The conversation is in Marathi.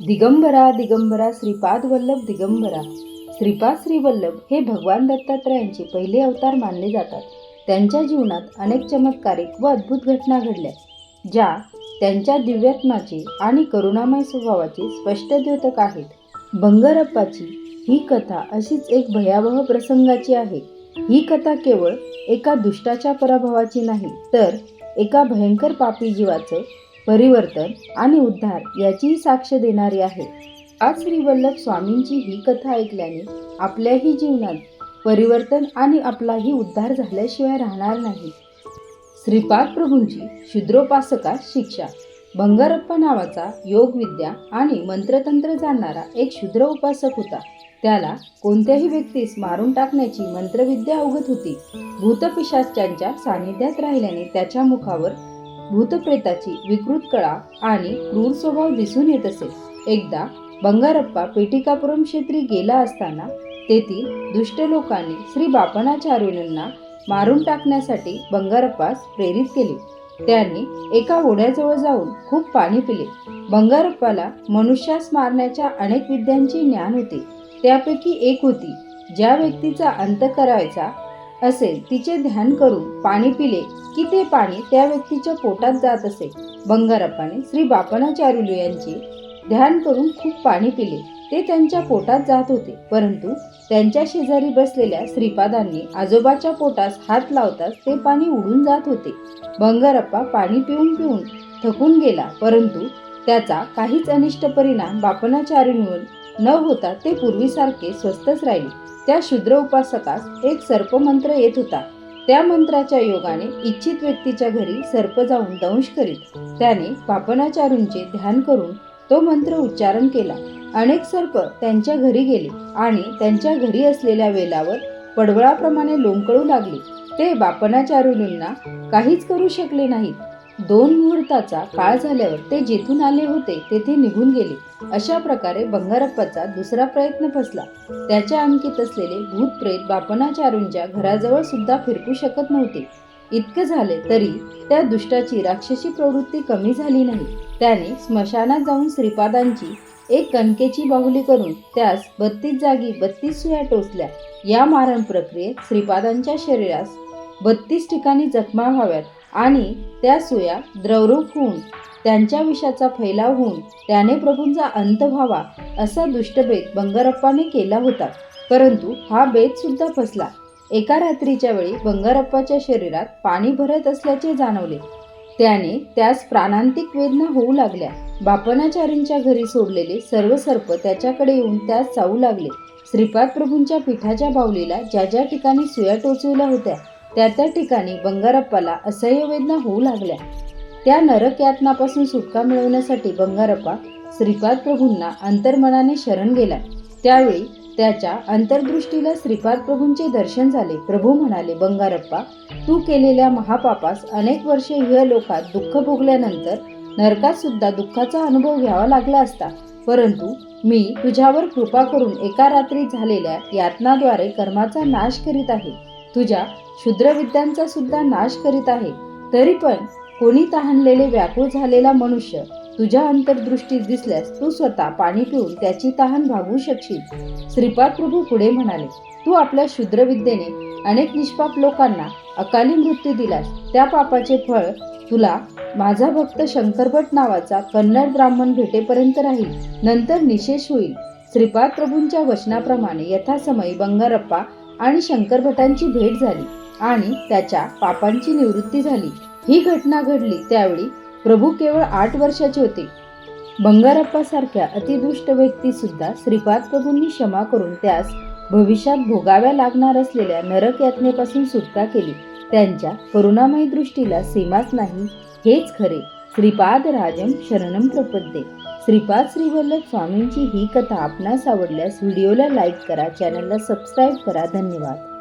दिगंबरा दिगंबरा श्रीपाद वल्लभ दिगंबरा. श्रीपाद श्रीवल्लभ हे भगवान दत्तात्रयांचे पहिले अवतार मानले जातात. त्यांच्या जीवनात अनेक चमत्कारिक व अद्भुत घटना घडल्या ज्या त्यांच्या दिव्यात्माचे आणि करुणामय स्वभावाचे स्पष्ट द्योतक आहेत. बंगारप्पाची ही कथा अशीच एक भयावह प्रसंगाची आहे. ही कथा केवळ एका दुष्टाच्या पराभवाची नाही तर एका भयंकर पापी जीवाचं परिवर्तन आणि उद्धार याचीही साक्ष देणारी आहे. आज श्री वल्लभ स्वामींची ही कथा ऐकल्याने आपल्याही जीवनात परिवर्तन आणि आपलाही उद्धार झाल्याशिवाय राहणार नाही. श्रीपाद प्रभूंची शूद्रोपासका शिक्षा बंगारप्पा नावाचा योगविद्या आणि मंत्रतंत्र जाणणारा एक शूद्र उपासक होता. त्याला कोणत्याही व्यक्तीस मारून टाकण्याची मंत्रविद्या अवगत होती. भूतपिशाच्यांच्या सानिध्यात राहिल्याने त्याच्या मुखावर भूतप्रेताची विकृत कळा आणि क्रूर स्वभाव दिसून येत असे. एकदा बंगारप्पा पेटिकापुरम क्षेत्री गेला असताना तेथील दुष्ट लोकांनी श्री बापणाचार्युंना मारून टाकण्यासाठी बंगारप्पास प्रेरित केले. त्यांनी एका ओढ्याजवळ जाऊन खूप पाणी पिले. बंगारप्पाला मनुष्यास मारण्याच्या अनेक विद्यांचे ज्ञान होते. त्यापैकी एक होती ज्या व्यक्तीचा अंत करायचा असेल तिचे ध्यान करून पाणी पिले की ते पाणी त्या व्यक्तीच्या पोटात जात असे. बंगारप्पाने श्री बापणाचार्युलू यांचे ध्यान करून खूप पाणी पिले. ते त्यांच्या पोटात जात होते परंतु त्यांच्या शेजारी बसलेल्या श्रीपादांनी आजोबाच्या पोटास हात लावताच ते पाणी उडून जात होते. बंगारप्पा पाणी पिऊन पिऊन थकून गेला परंतु त्याचा काहीच अनिष्ट परिणाम बापनाचार्यूंवर न होता ते पूर्वीसारखे स्वस्तच राहिले. त्या शूद्र उपासकास एक सर्पमंत्र येत होता. त्या मंत्राच्या योगाने इच्छित व्यक्तीच्या घरी सर्प जाऊन दंश करीत. त्याने पापनाचारूंचे ध्यान करून तो मंत्र उच्चारण केला. अनेक सर्प त्यांच्या घरी गेले आणि त्यांच्या घरी असलेल्या वेलावर पडवळाप्रमाणे लोंकळू लागले. ते बापनाचारुलींना काहीच करू शकले नाहीत. दोन मुहूर्ताचा काळ झाल्यावर ते जेथून आले होते तेथे निघून गेले. अशा प्रकारे बंगारप्पाचा दुसरा प्रयत्न फसला. त्याच्या अंकित असलेले भूत प्रेत बापनाचारूंच्या घराजवळ सुद्धा फिरकू शकत नव्हते. इतकं झाले तरी त्या दुष्टाची राक्षसी प्रवृत्ती कमी झाली नाही. त्याने स्मशानात जाऊन श्रीपादांची एक कणकेची बाहुली करून त्यास बत्तीस जागी बत्तीस सुया टोचल्या. या मारण प्रक्रियेत श्रीपादांच्या शरीरास बत्तीस ठिकाणी जखमा व्हाव्यात. आणि त्या सुया द्रवरूप होऊन त्यांच्या विषाचा फैलाव होऊन त्याने प्रभूंचा अंत व्हावा असा दुष्टभेद बंगारप्पाने केला होता. परंतु हा बेत सुद्धा फसला. एका रात्रीच्या वेळी बंगारप्पाच्या शरीरात पाणी भरत असल्याचे जाणवले. त्याने त्यास प्राणांतिक वेदना होऊ लागल्या. बापनाचारींच्या घरी सोडलेले सर्व सर्प त्याच्याकडे येऊन त्यास चावू लागले. श्रीपाद प्रभूंच्या पिठाच्या बावलीला ज्या ज्या ठिकाणी सुया टोचविल्या होत्या त्या त्या ठिकाणी बंगारप्पाला असह्य वेदना होऊ लागल्या. त्या नरक यातनापासून सुटका मिळवण्यासाठी बंगारप्पा श्रीपाद प्रभूंना अंतर्मनाने शरण गेला त्यावेळी त्याच्या अंतर्दृष्टीला श्रीपाद प्रभूंचे दर्शन झाले. प्रभू म्हणाले बंगारप्पा तू केलेल्या महापापास अनेक वर्षे ह्य लोकात दुःख भोगल्यानंतर नरकात सुद्धा दुःखाचा अनुभव घ्यावा लागला असता. परंतु मी तुझ्यावर कृपा करून एका रात्री झालेल्या यातनाद्वारे कर्माचा नाश करीत आहे. तुझ्या क्षुद्रविद्यांचा सुद्धा नाश करीत आहे. तरी पण कोणी तहानलेले व्याकुळ झालेला मनुष्य तुझ्या अंतर्दृष्टीत दिसल्यास तू स्वतः पाणी पिऊन त्याची तहान भागवू शकशील. श्रीपाद प्रभू पुढे म्हणाले तू आपल्या शूद्रविद्येने अनेक निष्पाप लोकांना अकाली मृत्यू दिलास. त्या पापाचे फळ तुला माझा भक्त शंकरभट नावाचा कन्नड ब्राह्मण भेटेपर्यंत राहील. नंतर निशेष होईल. श्रीपाद प्रभूंच्या वचनाप्रमाणे यथासमयी बंगारप्पा आणि शंकरभटांची भेट झाली आणि त्याच्या पापांची निवृत्ती झाली. ही घटना घडली त्यावेळी प्रभू केवळ आठ वर्षाचे होते. बंगारप्पासारख्या अतिदुष्ट व्यक्ती सुद्धा श्रीपाद प्रभूंनी क्षमा करून त्यास भविष्यात भोगाव्या लागणार असलेल्या नरक यातनेपासून सुटका केली. त्यांच्या करुणामयी दृष्टीला सीमाच नाही हेच खरे. श्रीपाद राजम शरणम प्रपद्ये. श्रीपाद श्रीवल्लभ स्वामींची ही कथा आपणास आवडल्यास व्हिडिओला लाईक करा चॅनलला सबस्क्राईब करा. धन्यवाद.